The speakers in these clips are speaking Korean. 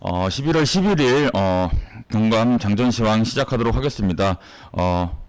어, 11월 11일 어, 경감 장전시황 시작하도록 하겠습니다. 어,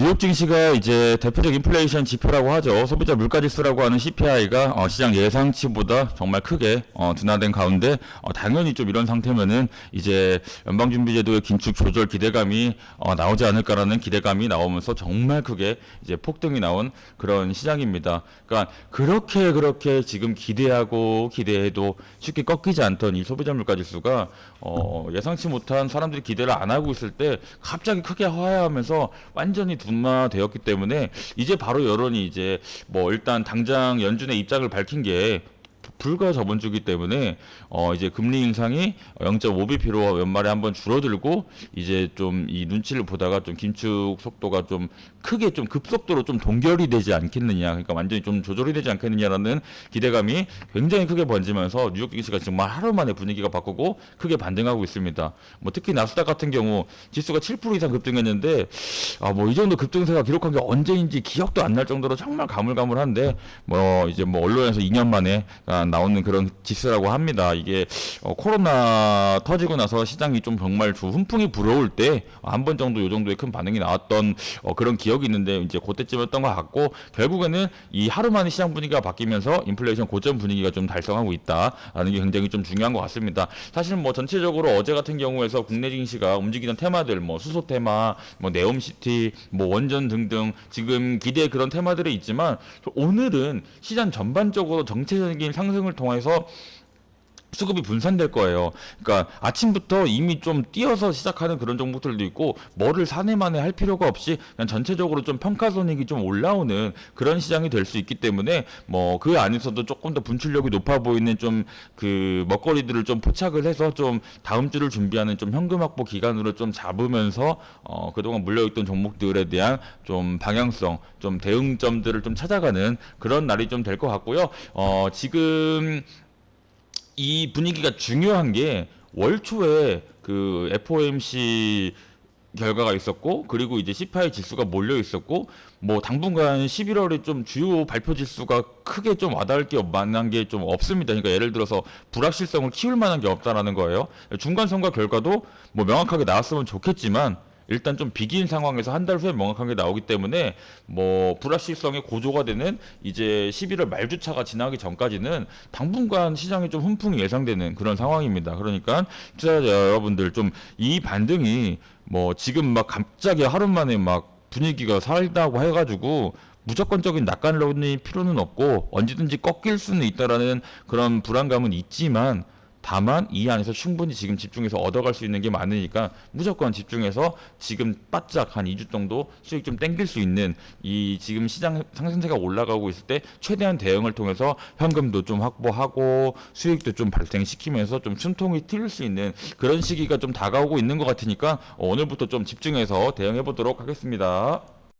뉴욕 증시가 이제 대표적 인플레이션 지표라고 하죠. 소비자 물가지수라고 하는 CPI가 어, 시장 예상치보다 정말 크게 어, 둔화된 가운데 어, 당연히 좀 이런 상태면은 이제 연방준비제도의 긴축 조절 기대감이 어, 나오지 않을까라는 기대감이 나오면서 정말 크게 이제 폭등이 나온 그런 시장입니다. 그러니까 그렇게 그렇게 지금 기대하고 기대해도 쉽게 꺾이지 않던 이 소비자 물가지수가 어, 예상치 못한 사람들이 기대를 안 하고 있을 때 갑자기 크게 하야하면서 완전히 둔화되었기 때문에 이제 바로 여론이 이제 뭐 일단 당장 연준의 입장을 밝힌 게 불과 저번 주기 때문에 어 이제 금리 인상이 0.5bp로 연말에 한번 줄어들고 이제 좀 이 눈치를 보다가 좀 긴축 속도가 좀 크게 좀 급속도로 좀 동결이 되지 않겠느냐 그러니까 완전히 좀 조절이 되지 않겠느냐라는 기대감이 굉장히 크게 번지면서 뉴욕 증시가 정말 하루 만에 분위기가 바꾸고 크게 반등하고 있습니다. 뭐 특히 나스닥 같은 경우 지수가 7% 이상 급등했는데 아 뭐 이 정도 급등세가 기록한 게 언제인지 기억도 안 날 정도로 정말 가물가물한데 뭐 이제 뭐 언론에서 2년 만에 아, 나오는 그런 지수라고 합니다. 이게 어, 코로나 터지고 나서 시장이 좀 정말 주 훈풍이 불어올 때 한 번 정도 요 정도의 큰 반응이 나왔던 어, 그런 기억이 있는데 이제 그때쯤이었던 것 같고 결국에는 이 하루 만에 시장 분위기가 바뀌면서 인플레이션 고점 분위기가 좀 달성하고 있다라는 게 굉장히 좀 중요한 것 같습니다. 사실 뭐 전체적으로 어제 같은 경우에서 국내 증시가 움직이던 테마들 뭐 수소 테마, 뭐 네옴시티, 뭐 원전 등등 지금 기대 그런 테마들이 있지만 오늘은 시장 전반적으로 정체적인 상승 을 통해서 수급이 분산될 거예요. 그러니까 아침부터 이미 좀 뛰어서 시작하는 그런 종목들도 있고 뭐를 사내만에 할 필요가 없이 그냥 전체적으로 좀 평가 손익이 좀 올라오는 그런 시장이 될 수 있기 때문에 뭐 그 안에서도 조금 더 분출력이 높아 보이는 좀 그 먹거리들을 좀 포착을 해서 좀 다음 주를 준비하는 좀 현금 확보 기간으로 좀 잡으면서 어 그동안 물려있던 종목들에 대한 좀 방향성, 좀 대응점들을 좀 찾아가는 그런 날이 좀 될 것 같고요. 어 지금 이 분위기가 중요한 게 월초에 그 FOMC 결과가 있었고 그리고 이제 CPI 지수가 몰려 있었고 뭐 당분간 11월에 좀 주요 발표 지수가 크게 좀 와닿을 게 만한 게좀 없습니다. 그러니까 예를 들어서 불확실성을 키울 만한 게 없다라는 거예요. 중간 선거 결과도 뭐 명확하게 나왔으면 좋겠지만 일단 좀 비긴 상황에서 한 달 후에 명확하게 나오기 때문에 뭐 불확실성이 고조가 되는 이제 11월 말주차가 지나기 전까지는 당분간 시장에 좀 훈풍이 예상되는 그런 상황입니다. 그러니까 투자자 여러분들 좀 이 반등이 뭐 지금 막 갑자기 하루 만에 막 분위기가 살다고 해가지고 무조건적인 낙관론이 필요는 없고 언제든지 꺾일 수는 있다라는 그런 불안감은 있지만 다만 이 안에서 충분히 지금 집중해서 얻어갈 수 있는 게 많으니까 무조건 집중해서 지금 바짝 한 2주 정도 수익 좀 땡길 수 있는 이 지금 시장 상승세가 올라가고 있을 때 최대한 대응을 통해서 현금도 좀 확보하고 수익도 좀 발생시키면서 좀 숨통이 트일 수 있는 그런 시기가 좀 다가오고 있는 것 같으니까 오늘부터 좀 집중해서 대응해 보도록 하겠습니다.